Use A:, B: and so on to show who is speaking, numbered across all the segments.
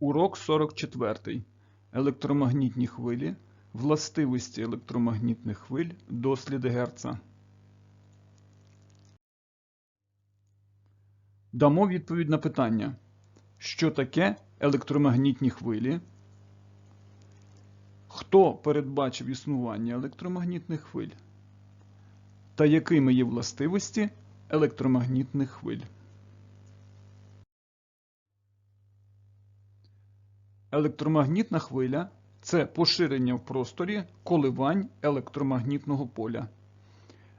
A: Урок 44. Електромагнітні хвилі. Властивості електромагнітних хвиль. Досліди Герца. Дамо відповідь на питання. Що таке електромагнітні хвилі? Хто передбачив існування електромагнітних хвиль? Та якими є властивості електромагнітних хвиль? Електромагнітна хвиля це поширення в просторі коливань електромагнітного поля.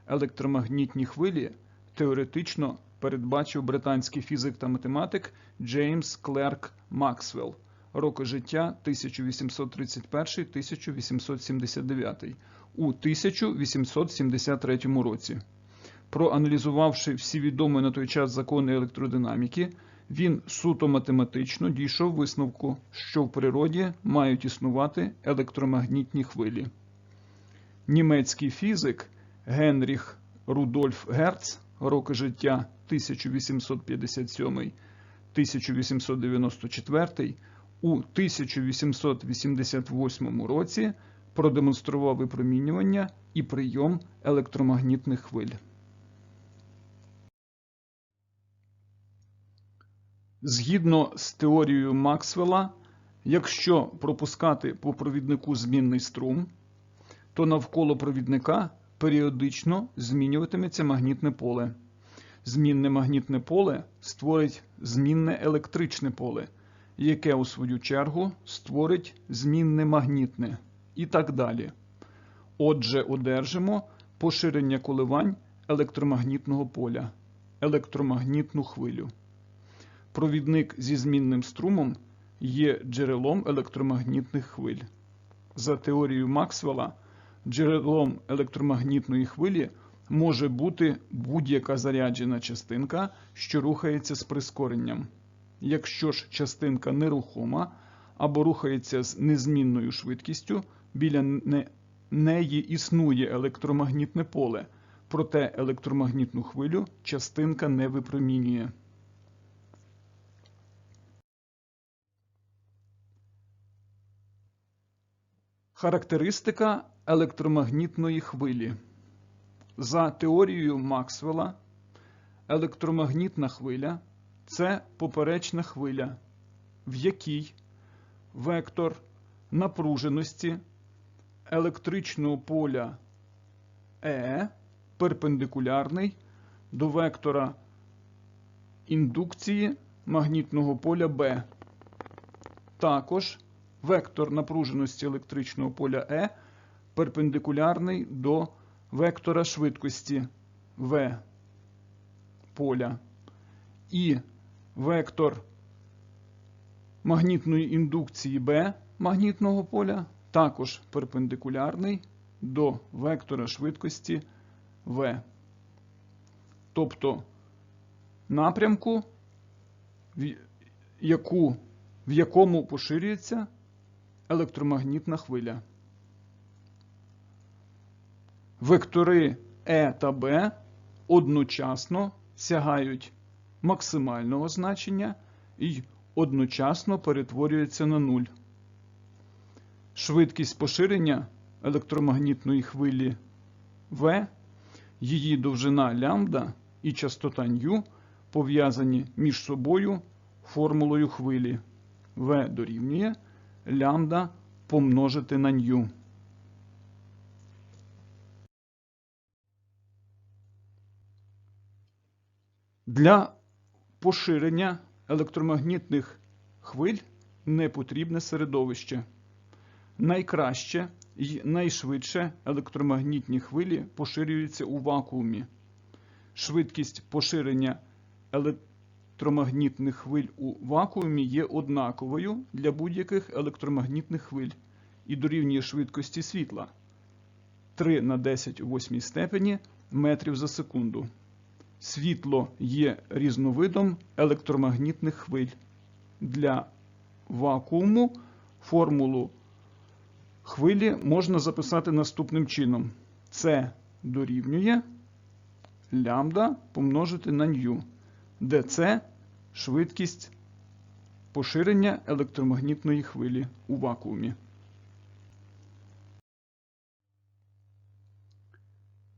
A: Електромагнітні хвилі теоретично передбачив британський фізик та математик Джеймс Клерк Максвелл, роки життя 1831-1879 у 1873 році. Проаналізувавши всі відомі на той час закони електродинаміки, він суто математично дійшов висновку, що в природі мають існувати електромагнітні хвилі. Німецький фізик Генріх Рудольф Герц, роки життя 1857-1894, у 1888 році продемонстрував випромінювання і прийом електромагнітних хвиль. Згідно з теорією Максвелла, якщо пропускати по провіднику змінний струм, то навколо провідника періодично змінюватиметься магнітне поле. Змінне магнітне поле створить змінне електричне поле, яке, у свою чергу, створить змінне магнітне і так далі. Отже, одержимо поширення коливань електромагнітного поля, електромагнітну хвилю. Провідник зі змінним струмом є джерелом електромагнітних хвиль. За теорією Максвелла, джерелом електромагнітної хвилі може бути будь-яка заряджена частинка, що рухається з прискоренням. Якщо ж частинка нерухома або рухається з незмінною швидкістю, біля неї існує електромагнітне поле, проте електромагнітну хвилю частинка не випромінює. Характеристика електромагнітної хвилі. За теорією Максвелла, електромагнітна хвиля це поперечна хвиля, в якій вектор напруженості електричного поля Е перпендикулярний до вектора індукції магнітного поля Б. Також вектор напруженості електричного поля Е перпендикулярний до вектора швидкості В поля. І вектор магнітної індукції Б магнітного поля також перпендикулярний до вектора швидкості В. Тобто напрямку, в, в якому поширюється електромагнітна хвиля. Вектори Е та Б одночасно сягають максимального значення і одночасно перетворюються на нуль. Швидкість поширення електромагнітної хвилі В, її довжина лямбда і частота ню пов'язані між собою формулою хвилі В дорівнює лямбда помножити на ню. Для поширення електромагнітних хвиль не потрібне середовище. Найкраще і найшвидше електромагнітні хвилі поширюються у вакуумі. Швидкість поширення електромагнітних хвиль у вакуумі є однаковою для будь-яких електромагнітних хвиль і дорівнює швидкості світла 3 на 10 у 8 степені метрів за секунду. Світло є різновидом електромагнітних хвиль. Для вакууму формулу хвилі можна записати наступним чином: С дорівнює лямбда помножити на ню, де С швидкість поширення електромагнітної хвилі у вакуумі.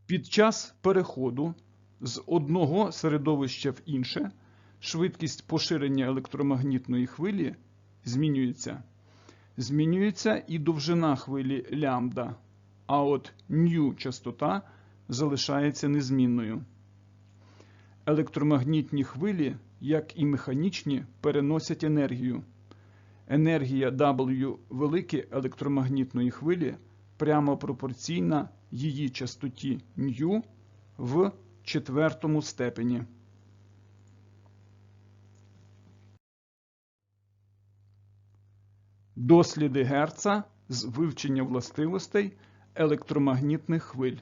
A: Під час переходу з одного середовища в інше швидкість поширення електромагнітної хвилі змінюється. Змінюється і довжина хвилі лямбда, а от ню частота залишається незмінною. Електромагнітні хвилі, як і механічні, переносять енергію. Енергія W великі електромагнітної хвилі прямо пропорційна її частоті ню в четвертому степені. Досліди Герца з вивчення властивостей електромагнітних хвиль.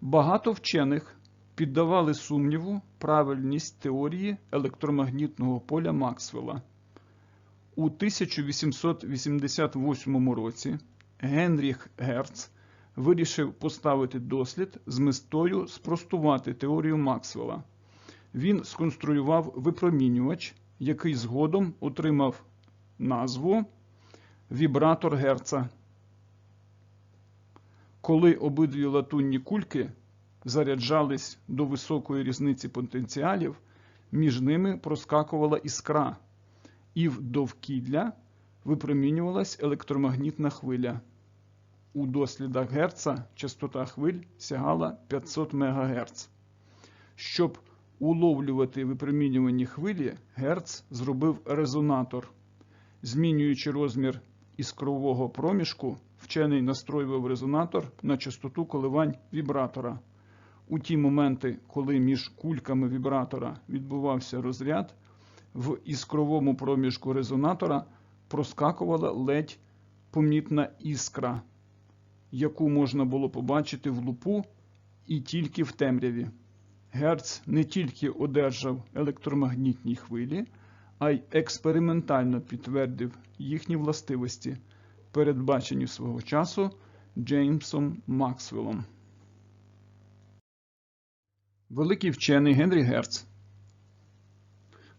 A: Багато вчених піддавали сумніву правильність теорії електромагнітного поля Максвелла. У 1888 році Генріх Герц вирішив поставити дослід з метою спростувати теорію Максвелла. Він сконструював випромінювач, який згодом отримав назву вібратор Герца. Коли обидві латунні кульки заряджались до високої різниці потенціалів, між ними проскакувала іскра, і в довкілля випромінювалась електромагнітна хвиля. У дослідах Герца частота хвиль сягала 500 МГц. Щоб уловлювати випромінювані хвилі, Герц зробив резонатор. Змінюючи розмір іскрового проміжку, вчений настроював резонатор на частоту коливань вібратора. У ті моменти, коли між кульками вібратора відбувався розряд, в іскровому проміжку резонатора проскакувала ледь помітна іскра, яку можна було побачити в лупу і тільки в темряві. Герц не тільки одержав електромагнітні хвилі, а й експериментально підтвердив їхні властивості, передбачені свого часу Джеймсом Максвеллом. Великий вчений Генрі Герц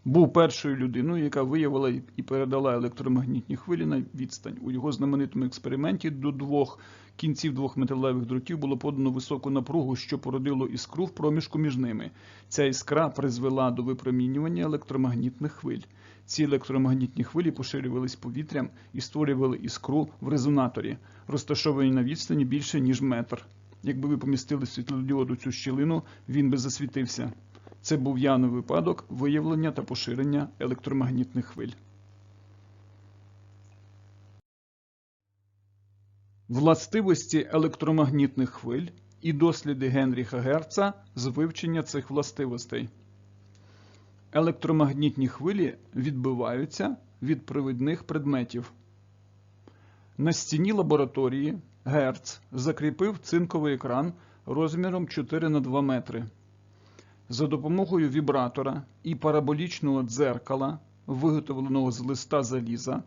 A: був першою людиною, яка виявила і передала електромагнітні хвилі на відстань. У його знаменитому експерименті до двох кінців двох металевих дротів було подано високу напругу, що породило іскру в проміжку між ними. Ця іскра призвела до випромінювання електромагнітних хвиль. Ці електромагнітні хвилі поширювались повітрям і створювали іскру в резонаторі, розташованій на відстані більше ніж метр. Якби ви помістили світлодіод у цю щілину, він би засвітився. Це був явний випадок виявлення та поширення електромагнітних хвиль. Властивості електромагнітних хвиль і досліди Генріха Герца з вивчення цих властивостей. Електромагнітні хвилі відбиваються від провідних предметів. На стіні лабораторії Герц закріпив цинковий екран розміром 4 на 2 метри. За допомогою вібратора і параболічного дзеркала, виготовленого з листа заліза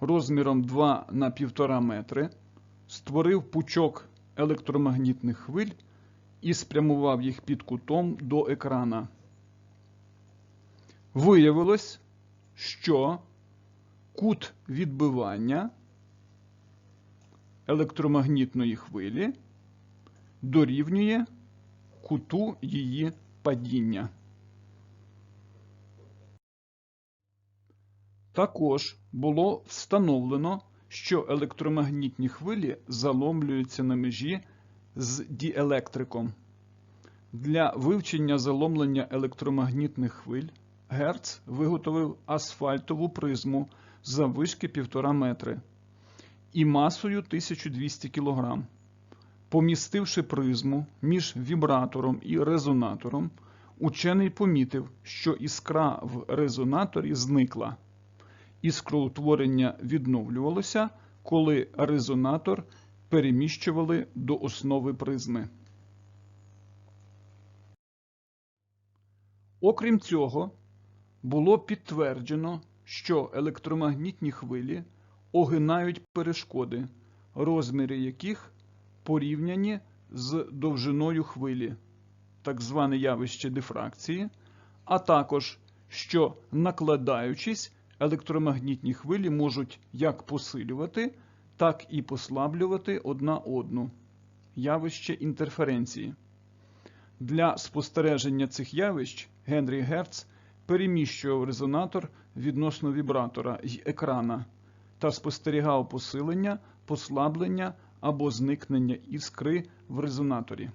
A: розміром 2 на 1,5 метри, створив пучок електромагнітних хвиль і спрямував їх під кутом до екрана. Виявилось, що кут відбивання електромагнітної хвилі дорівнює куту її падіння. Також було встановлено, що електромагнітні хвилі заломлюються на межі з діелектриком. Для вивчення заломлення електромагнітних хвиль Герц виготовив асфальтову призму заввишки 1,5 метри і масою 1200 кг. Помістивши призму між вібратором і резонатором, учений помітив, що іскра в резонаторі зникла. Іскроутворення відновлювалося, коли резонатор переміщували до основи призми. Окрім цього, було підтверджено, що електромагнітні хвилі огинають перешкоди, розміри яких порівняні з довжиною хвилі, так зване явище дифракції, а також що, накладаючись, електромагнітні хвилі можуть як посилювати, так і послаблювати одна одну. Явище інтерференції. Для спостереження цих явищ Генрі Герц переміщував резонатор відносно вібратора й екрана та спостерігав посилення, послаблення або зникнення іскри в резонаторі.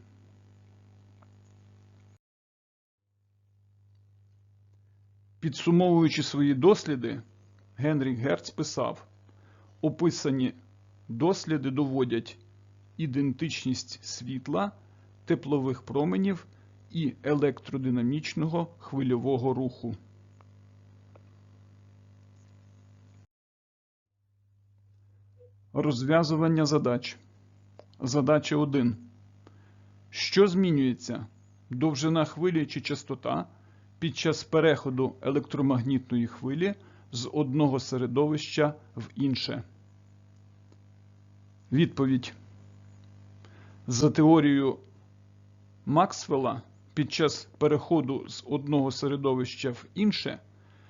A: Підсумовуючи свої досліди, Генрі Герц писав: описані досліди доводять ідентичність світла, теплових променів і електродинамічного хвильового руху. Розв'язування задач. Задача 1. Що змінюється? Довжина хвилі чи частота під час переходу електромагнітної хвилі з одного середовища в інше? Відповідь. За теорією Максвелла під час переходу з одного середовища в інше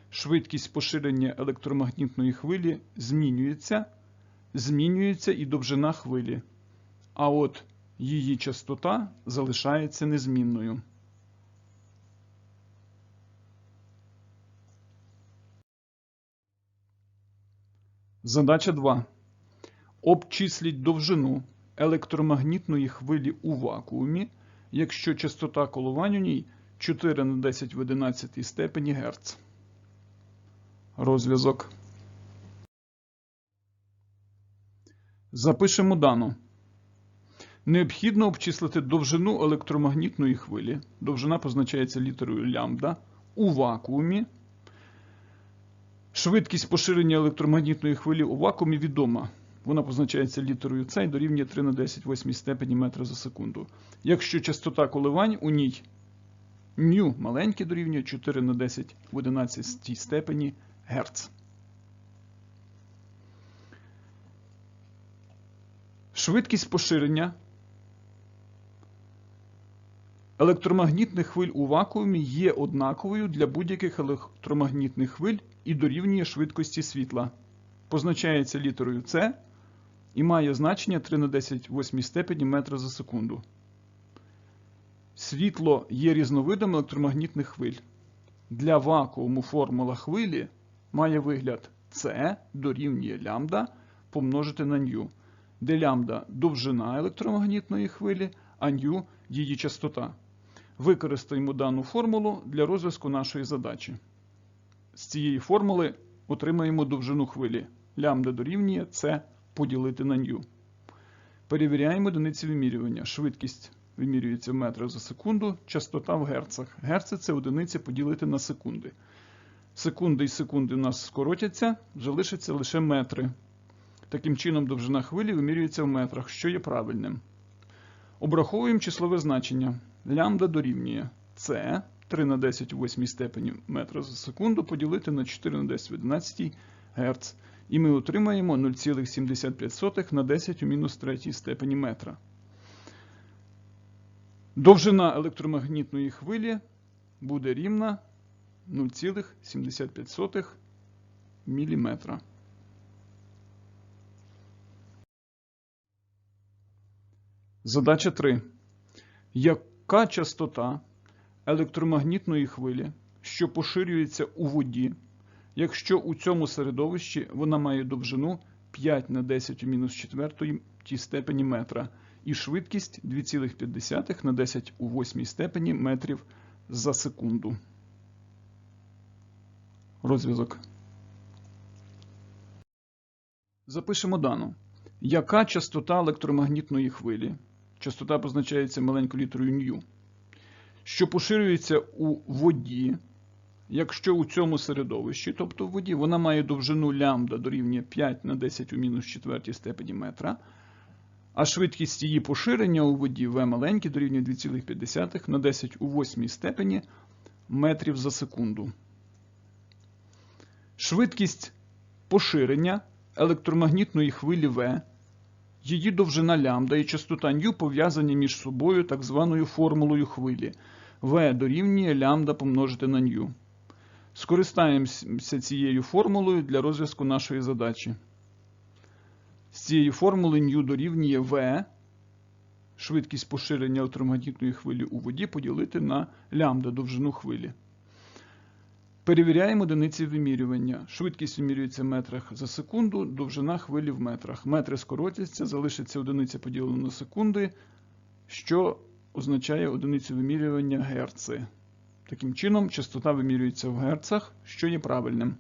A: швидкість поширення електромагнітної хвилі змінюється, змінюється і довжина хвилі, а от її частота залишається незмінною. Задача 2. Обчисліть довжину електромагнітної хвилі у вакуумі, якщо частота коливань у ній 4 на 10 в 11 степені Гц. Розв'язок. Запишемо дану. Необхідно обчислити довжину електромагнітної хвилі. Довжина позначається літерою лямбда у вакуумі. Швидкість поширення електромагнітної хвилі у вакуумі відома. Вона позначається літерою С і дорівнює 3 на 10 8 степені метра за секунду. Якщо частота коливань у ній ню маленьке дорівнює 4 на 10 в 11 степені Гц. Швидкість поширення електромагнітних хвиль у вакуумі є однаковою для будь-яких електромагнітних хвиль і дорівнює швидкості світла. Позначається літерою С і має значення 3 на 10 8 степені метра за секунду. Світло є різновидом електромагнітних хвиль. Для вакууму формула хвилі має вигляд С дорівнює лямбда помножити на ню, де лямбда довжина електромагнітної хвилі, а ню її частота. Використаємо дану формулу для розв'язку нашої задачі. З цієї формули отримаємо довжину хвилі. Лямбда дорівнює С поділити на ню. Перевіряємо одиниці вимірювання. Швидкість вимірюється в метрах за секунду, частота в герцах. Герци це одиниця поділити на секунди. Секунди і секунди у нас скоротяться, залишаться лише метри. Таким чином, довжина хвилі вимірюється в метрах, що є правильним. Обраховуємо числове значення. Лямбда дорівнює С 3 на 10 у 8 степені метра за секунду поділити на 4 на 10 в 11 Гц. І ми отримаємо 0,75 на 10 у мінус 3 степені метра. Довжина електромагнітної хвилі буде рівна 0,75 мм. Задача 3. Яка частота електромагнітної хвилі, що поширюється у воді, якщо у цьому середовищі вона має довжину 5 на 10 у мінус 4 степені метра і швидкість 2,5 на 10 у 8 степені метрів за секунду. Розв'язок. Запишемо дану. Яка частота електромагнітної хвилі? Частота позначається маленькою літерою ню, що поширюється у воді, якщо у цьому середовищі, тобто в воді, вона має довжину лямбда дорівнює 5 на 10 у мінус 4 степені метра, а швидкість її поширення у воді v маленьке дорівнює 2,5 на 10 у 8 степені метрів за секунду. Швидкість поширення електромагнітної хвилі В, її довжина лямбда і частота ню пов'язані між собою так званою формулою хвилі. В дорівнює лямбда помножити на ню. Скористаємося цією формулою для розв'язку нашої задачі. З цієї формули ню дорівнює V, швидкість поширення електромагнітної хвилі у воді поділити на лямбда довжину хвилі. Перевіряємо одиниці вимірювання. Швидкість вимірюється в метрах за секунду, довжина хвилі в метрах. Метри скоротяться, залишиться одиниця поділена на секунди, що означає одиницю вимірювання герци. Таким чином, частота вимірюється в герцах, що є правильним.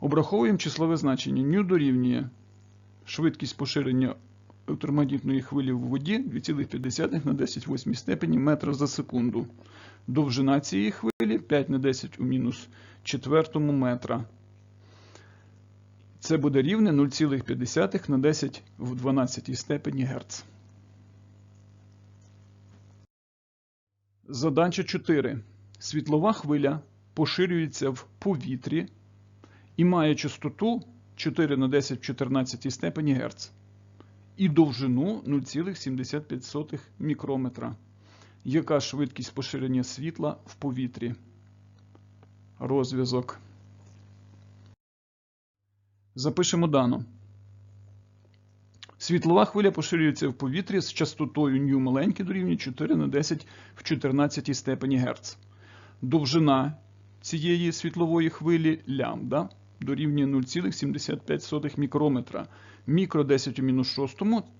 A: Обраховуємо числове значення. Ню дорівнює швидкість поширення електромагнітної хвилі в воді 2,5 на 10 8 степені метра за секунду. Довжина цієї хвилі 5 на 10 у мінус четвертому метра. Це буде рівне 0,5 на 10 в 12 степені Герц. Задача 4. Світлова хвиля поширюється в повітрі і має частоту 4 на 10 в 14 степені Герц і довжину 0,75 мікрометра. Яка швидкість поширення світла в повітрі? Розв'язок. Запишемо дано. Світлова хвиля поширюється в повітрі з частотою ню маленьке дорівнює 4 на 10 в 14 степені Герц. Довжина цієї світлової хвилі лямбда дорівнює 0,75 мікрометра. Мікро 10 у мінус 6,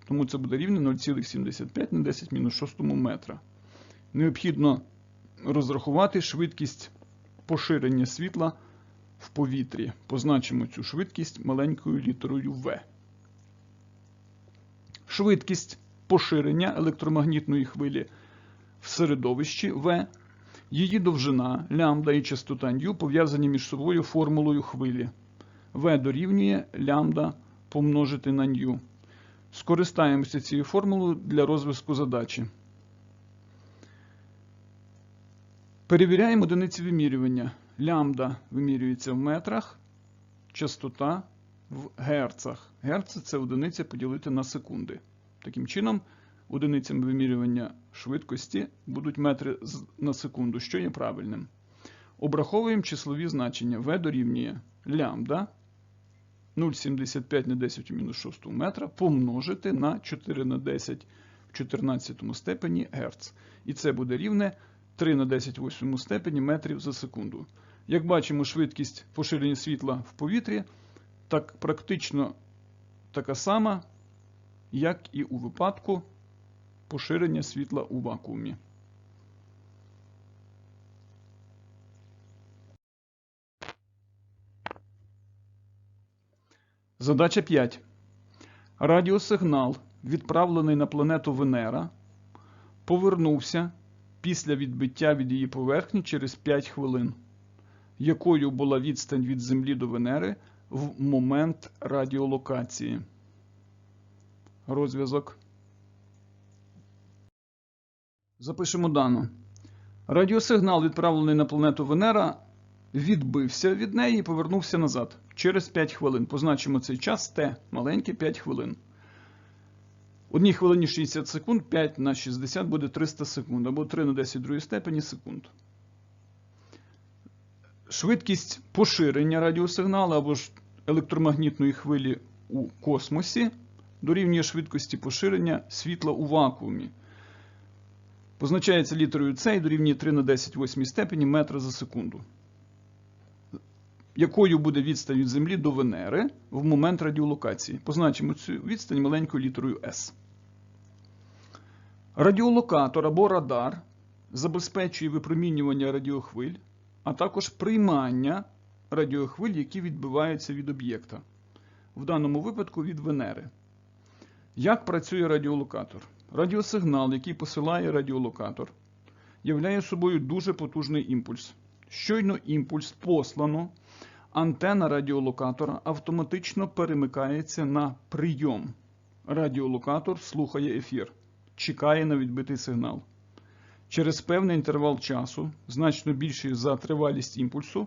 A: тому це буде рівне 0,75 на 10 мінус 6 метра. Необхідно розрахувати швидкість поширення світла в повітрі. Позначимо цю швидкість маленькою літерою В. Швидкість поширення електромагнітної хвилі в середовищі В, її довжина, лямбда і частота ню пов'язані між собою формулою хвилі. В дорівнює лямбда помножити на ню. Скористаємося цією формулою для розв'язку задачі. Перевіряємо одиниці вимірювання. Лямбда вимірюється в метрах, частота в герцах. Герци це одиниця поділити на секунди. Таким чином, одиницями вимірювання швидкості будуть метри на секунду, що є правильним. Обраховуємо числові значення. В дорівнює лямбда 0,75 на 10 у мінус 6 метра помножити на 4 на 10 в 14 степені Герц. І це буде рівне 3 на 10 в 8 степені метрів за секунду. Як бачимо, швидкість поширення світла в повітрі так практично така сама, як і у випадку поширення світла у вакуумі. Задача 5. Радіосигнал, відправлений на планету Венера, повернувся після відбиття від її поверхні через 5 хвилин. Якою була відстань від Землі до Венери в момент радіолокації? Розв'язок. Запишемо дано. Радіосигнал, відправлений на планету Венера, відбився від неї і повернувся назад через 5 хвилин. Позначимо цей час Т маленький 5 хвилин. Одній хвилині 60 секунд, 5 на 60 буде 300 секунд, або 3 на 10 другій степені секунд. Швидкість поширення радіосигналу або ж електромагнітної хвилі у космосі дорівнює швидкості поширення світла у вакуумі. Позначається літерою С і дорівнює 3 на 10 8 степені метра за секунду. Якою буде відстань від Землі до Венери в момент радіолокації? Позначимо цю відстань маленькою літерою S. Радіолокатор або радар забезпечує випромінювання радіохвиль, а також приймання радіохвиль, які відбиваються від об'єкта, в даному випадку від Венери. Як працює радіолокатор? Радіосигнал, який посилає радіолокатор, являє собою дуже потужний імпульс. Щойно імпульс послано, антена радіолокатора автоматично перемикається на прийом. Радіолокатор слухає ефір, чекає на відбитий сигнал. Через певний інтервал часу, значно більший за тривалість імпульсу,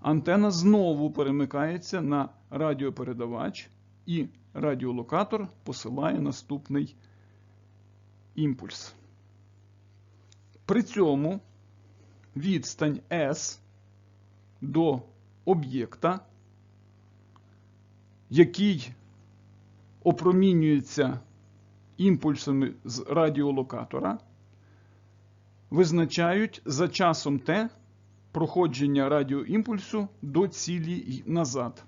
A: антена знову перемикається на радіопередавач, і радіолокатор посилає наступний імпульс. При цьому відстань S до об'єкта, який опромінюється імпульсами з радіолокатора, визначають за часом Т проходження радіоімпульсу до цілі й назад.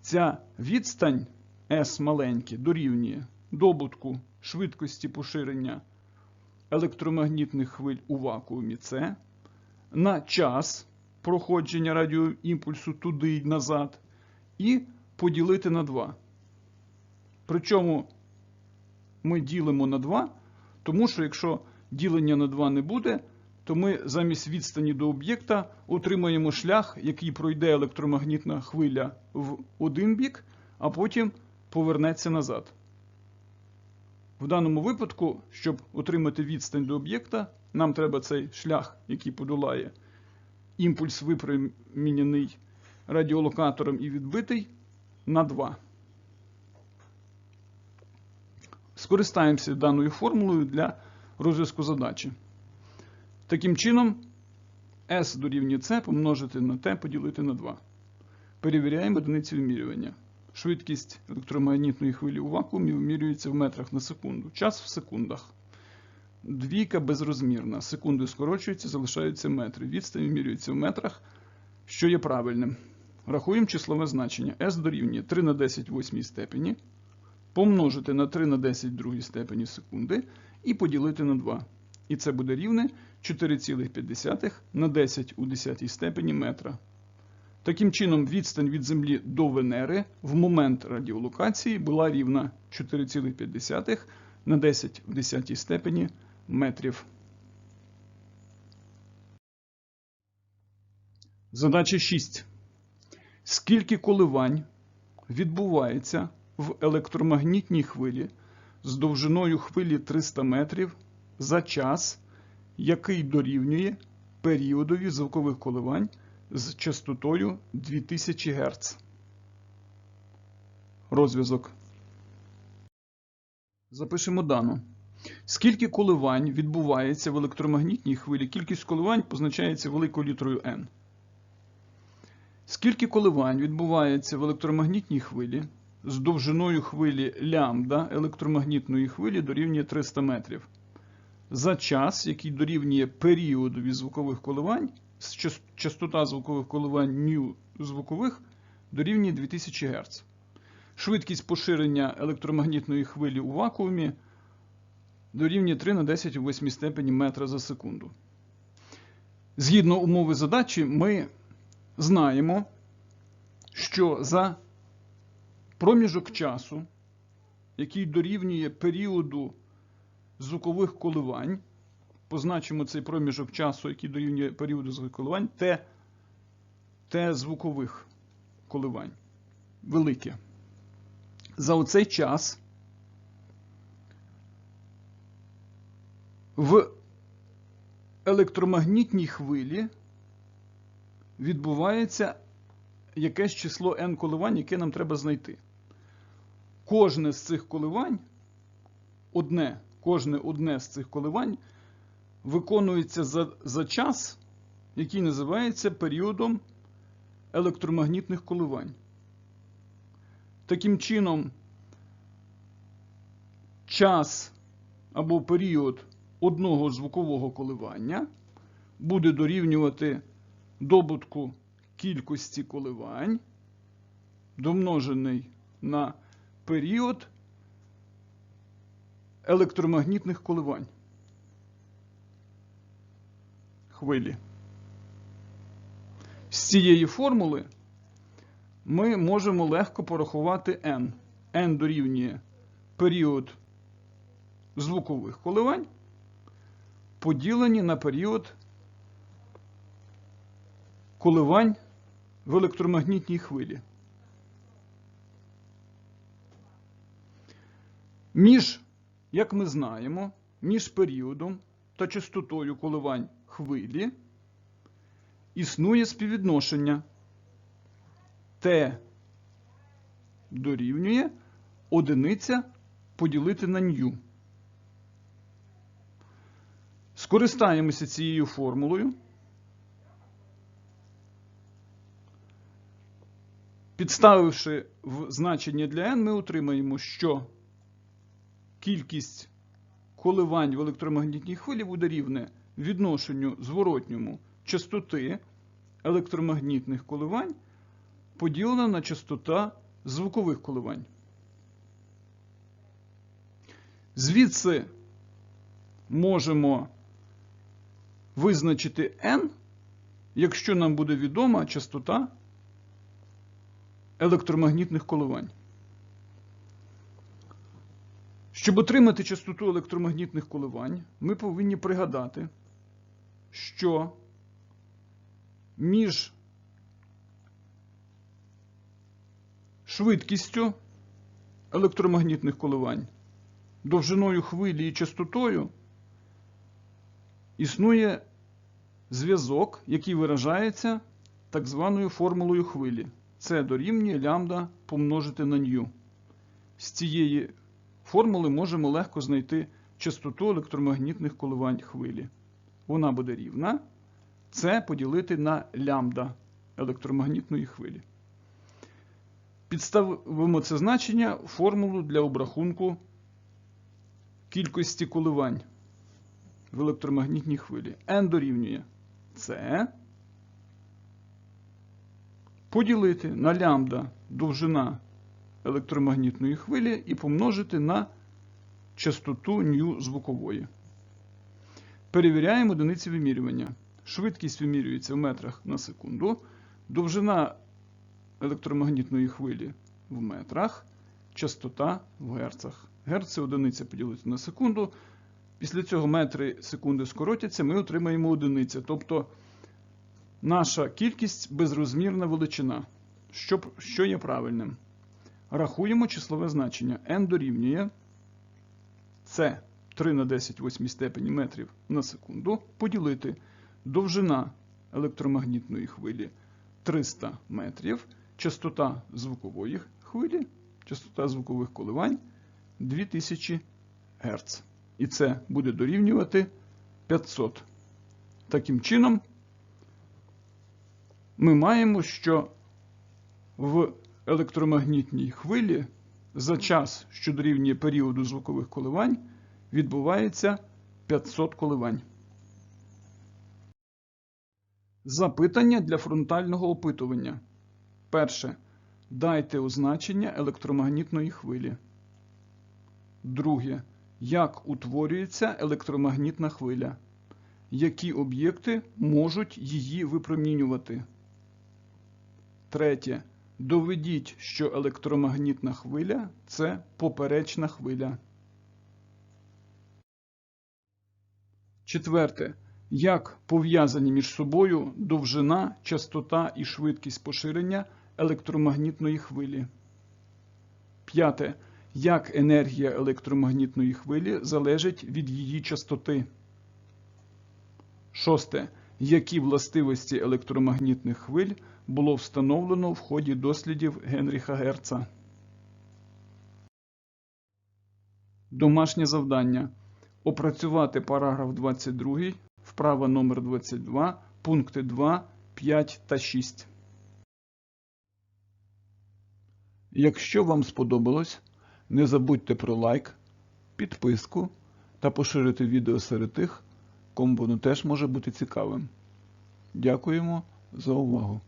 A: Ця відстань S маленьке дорівнює добутку швидкості поширення електромагнітних хвиль у вакуумі С на час проходження радіоімпульсу туди й назад, і поділити на 2. Причому ми ділимо на 2, тому що якщо ділення на 2 не буде, то ми замість відстані до об'єкта отримаємо шлях, який пройде електромагнітна хвиля в один бік, а потім повернеться назад. В даному випадку, щоб отримати відстань до об'єкта, нам треба цей шлях, який подолає імпульс випромінений радіолокатором і відбитий, на 2. Скористаємося даною формулою для розв'язку задачі. Таким чином, S дорівнює C помножити на T поділити на 2. Перевіряємо одиниці вимірювання. Швидкість електромагнітної хвилі у вакуумі вимірюється в метрах на секунду. Час в секундах. Двійка безрозмірна. Секунди скорочуються, залишаються метри. Відстань вимірюється в метрах, що є правильним. Рахуємо числове значення. S дорівнює 3 на 10 в 8 степені. Помножити на 3 на 10 в степені секунди і поділити на 2. І це буде рівне 4,5 на 10 у 10 степені метра. Таким чином, відстань від Землі до Венери в момент радіолокації була рівна 4,5 на 10 в 10 степені метрів. Задача 6. Скільки коливань відбувається в електромагнітній хвилі з довжиною хвилі 300 метрів за час, який дорівнює періодові звукових коливань з частотою 2000 Гц. Розв'язок. Запишемо дану. Скільки коливань відбувається в електромагнітній хвилі? Кількість коливань позначається великою літерою n. Скільки коливань відбувається в електромагнітній хвилі з довжиною хвилі лямбда електромагнітної хвилі дорівнює 300 метрів за час, який дорівнює періодові звукових коливань, частота звукових коливань ню звукових дорівнює 2000 Гц. Швидкість поширення електромагнітної хвилі у вакуумі дорівнює 3 на 10 у 8 степені метра за секунду. Згідно умови задачі, ми знаємо, що за проміжок часу, який дорівнює періоду звукових коливань, позначимо цей проміжок часу, який дорівнює періоду звукових коливань, Т, Т звукових коливань. Велике. За оцей час в електромагнітній хвилі відбувається якесь число n коливань, яке нам треба знайти. Кожне з цих коливань, одне, кожне одне з цих коливань виконується за, за час, який називається періодом електромагнітних коливань. Таким чином, час або період одного звукового коливання буде дорівнювати добутку кількості коливань, домножений на період електромагнітних коливань хвилі. З цієї формули ми можемо легко порахувати n. n дорівнює період звукових коливань, поділені на період коливань в електромагнітній хвилі. Між, як ми знаємо, між періодом та частотою коливань хвилі існує співвідношення Т дорівнює одиниця поділити на ню. Скористаємося цією формулою. Підставивши в значення для n, ми отримаємо, що кількість коливань в електромагнітній хвилі буде рівне відношенню зворотньому частоти електромагнітних коливань поділена на частота звукових коливань. Звідси можемо визначити n, якщо нам буде відома частота електромагнітних коливань. Щоб отримати частоту електромагнітних коливань, ми повинні пригадати, що між швидкістю електромагнітних коливань, довжиною хвилі і частотою існує зв'язок, який виражається так званою формулою хвилі. Це дорівнює лямбда помножити на ню. З цієї формули можемо легко знайти частоту електромагнітних коливань хвилі. Вона буде рівна. Це поділити на лямбда електромагнітної хвилі. Підставимо це значення в формулу для обрахунку кількості коливань в електромагнітній хвилі. n дорівнює c поділити на лямбда довжина електромагнітної хвилі і помножити на частоту ню звукової. Перевіряємо одиниці вимірювання. Швидкість вимірюється в метрах на секунду. Довжина електромагнітної хвилі в метрах, частота в герцах. Герц це одиниця поділити на секунду. Після цього метри секунди скоротяться, ми отримаємо одиниця. Тобто наша кількість безрозмірна величина, що є правильним. Рахуємо числове значення. n дорівнює це 3 на 10 8 степені метрів на секунду поділити довжина електромагнітної хвилі 300 метрів, частота звукової хвилі, частота звукових коливань 2000 Гц. І це буде дорівнювати 500. Таким чином, ми маємо, що в електромагнітній хвилі за час, що дорівнює періоду звукових коливань, відбувається 500 коливань. Запитання для фронтального опитування. Перше. Дайте означення електромагнітної хвилі. Друге. Як утворюється електромагнітна хвиля? Які об'єкти можуть її випромінювати? Третє. Доведіть, що електромагнітна хвиля це поперечна хвиля. Четверте. Як пов'язані між собою довжина, частота і швидкість поширення електромагнітної хвилі? П'яте. Як енергія електромагнітної хвилі залежить від її частоти? Шосте. Які властивості електромагнітних хвиль було встановлено в ході дослідів Генріха Герца? Домашнє завдання. Опрацювати параграф 22, вправа номер 22, пункти 2, 5 та 6. Якщо вам сподобалось, не забудьте про лайк, підписку та поширити відео серед тих, кому воно теж може бути цікавим. Дякуємо за увагу!